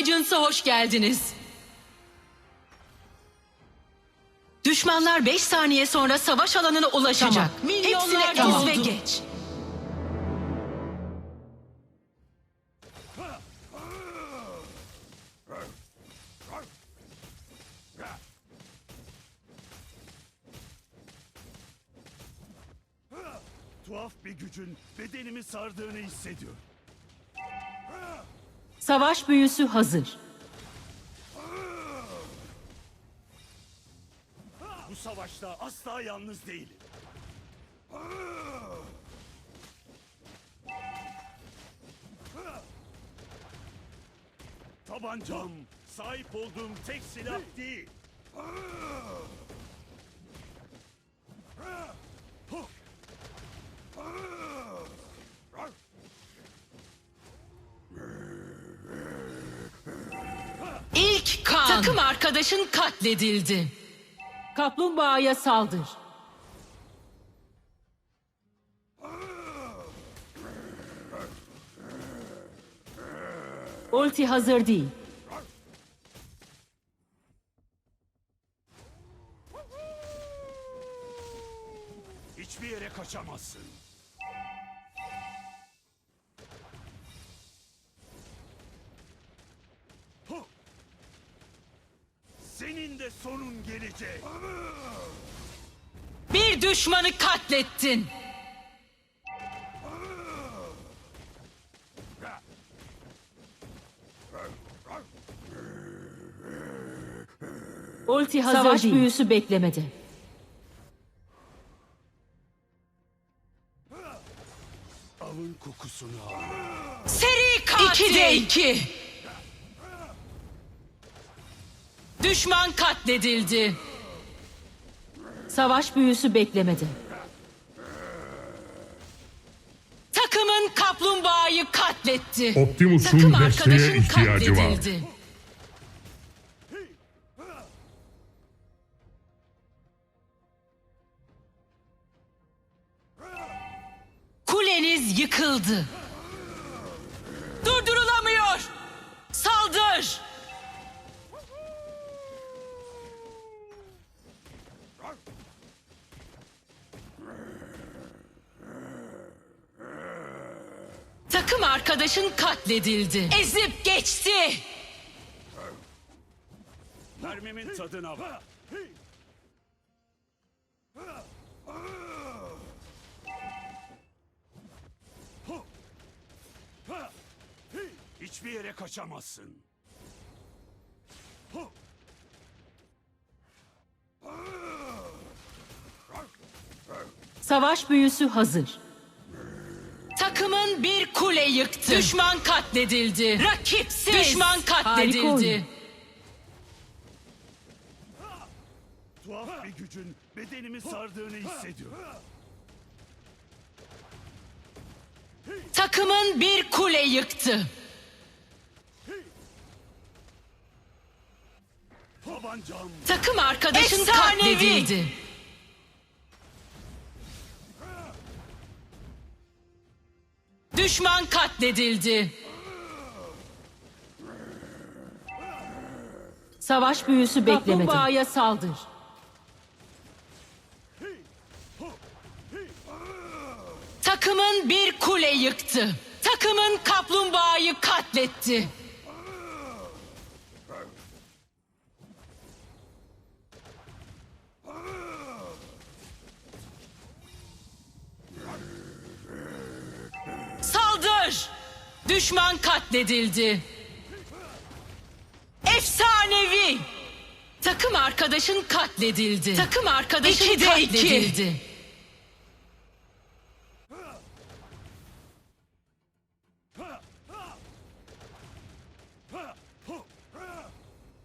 Legends'a hoş geldiniz. Düşmanlar 5 saniye sonra savaş alanına ulaşacak. Tamam. Milyonlar Hepsini tamam. ve geç. Tuhaf bir gücün bedenimi sardığını hissediyorum. Savaş büyüsü hazır. Bu savaşta asla yalnız değilim. Tabancam sahip olduğum tek silah değil. İlk kan. Takım arkadaşın katledildi. Kaplumbağaya saldır. Ulti hazır değil. Hiçbir yere kaçamazsın. Senin de sonun gelecek. Bir düşmanı katlettin. Ulti hazır Savaş değil. büyüsü beklemede. Avın kokusunu al. Seri katil. 2'de 2. Düşman katledildi. Savaş büyüsü beklemede. Takımın kaplumbağayı katletti. Optimus'un Takım desteğe arkadaşın ihtiyacı var. katledildi. Kuleniz yıkıldı. Arkadaşın katledildi. Ezip geçti. Mermimin tadına bak. Hiçbir yere kaçamazsın. Savaş büyüsü hazır. Takımın bir kule yıktı. Düşman katledildi. Rakipsiz. Düşman katledildi. Tuhaf bir gücün bedenimi sardığını hissediyorum. Takımın bir kule yıktı. Tabancam Takım arkadaşın Efsanevi. katledildi. Düşman katledildi. Savaş büyüsü beklemede. Kaplumbağaya saldır. Takımın bir kule yıktı. Takımın kaplumbağayı katletti. Saldır! Düşman katledildi. Efsanevi! Takım arkadaşın katledildi. Takım arkadaşın İkide iki. katledildi.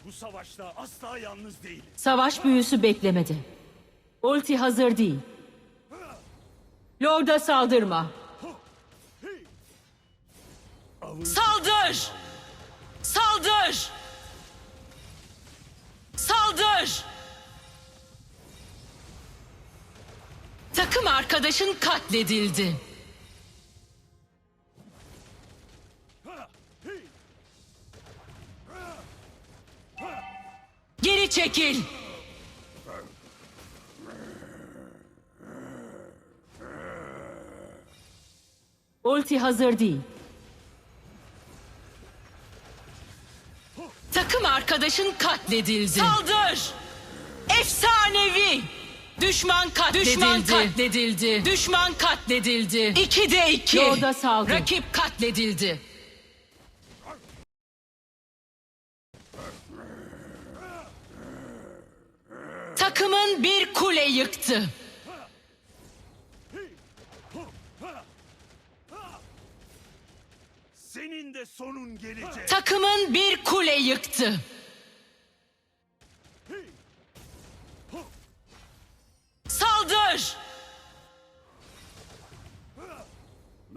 bu savaşta asla yalnız değilim. Savaş büyüsü beklemede. Ulti hazır değil. Lord'a saldırma. Saldır! Saldır! Saldır! Takım arkadaşın katledildi. çekil. Ulti hazır değil. Arkadaşın katledildi. Saldır! Efsanevi! Düşman katledildi. Düşman katledildi. Düşman katledildi. 2'de 2. Yolda saldır. Rakip katledildi. Takımın bir kule yıktı. Senin de sonun gelecek. Takımın bir kule yıktı.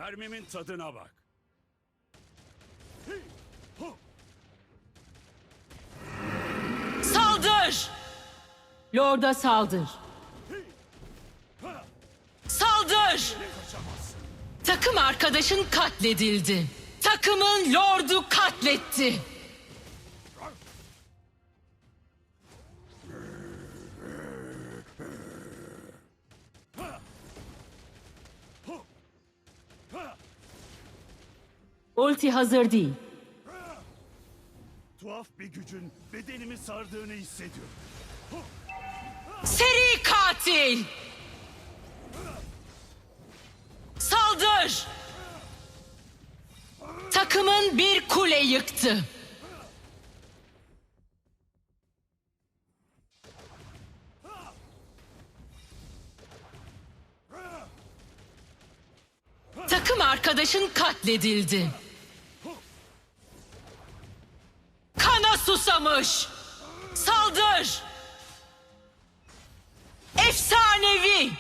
Mermimin tadına bak. Saldır! Lord'a saldır. Saldır! Takım arkadaşın katledildi. Takımın lordu katletti. Ulti hazır değil. Tuhaf bir gücün bedenimi sardığını hissediyorum. Seri katil! Saldır! Takımın bir kule yıktı. Takım arkadaşın katledildi. Susamış. Saldır! Efsanevi!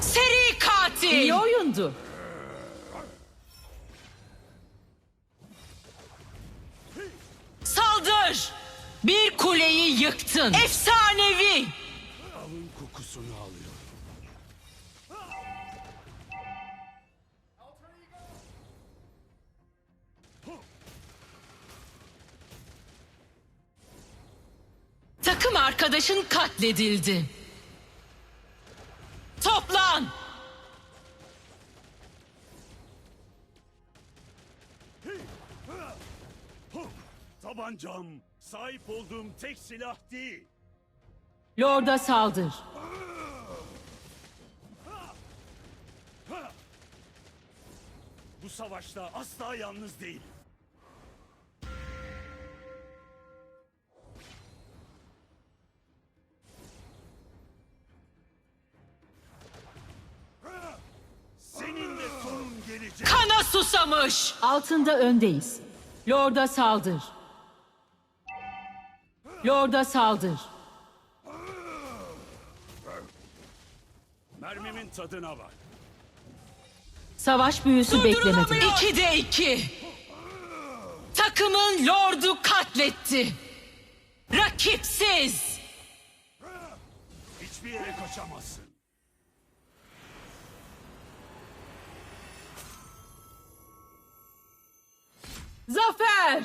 Seri katil! İyi oyundu. Saldır! Bir kuleyi yıktın. Efsanevi! Alın kokusunu alıyorum. Takım arkadaşın katledildi. Toplan! Tabancam sahip olduğum tek silah değil. Lord'a saldır. Bu savaşta asla yalnız değilim. Susamış! Altında öndeyiz. Lord'a saldır. Lord'a saldır. Mermimin tadına bak. Savaş büyüsü beklemedi. İkide iki. Takımın lordu katletti. Rakipsiz. Hiçbir yere kaçamazsın. Zafer!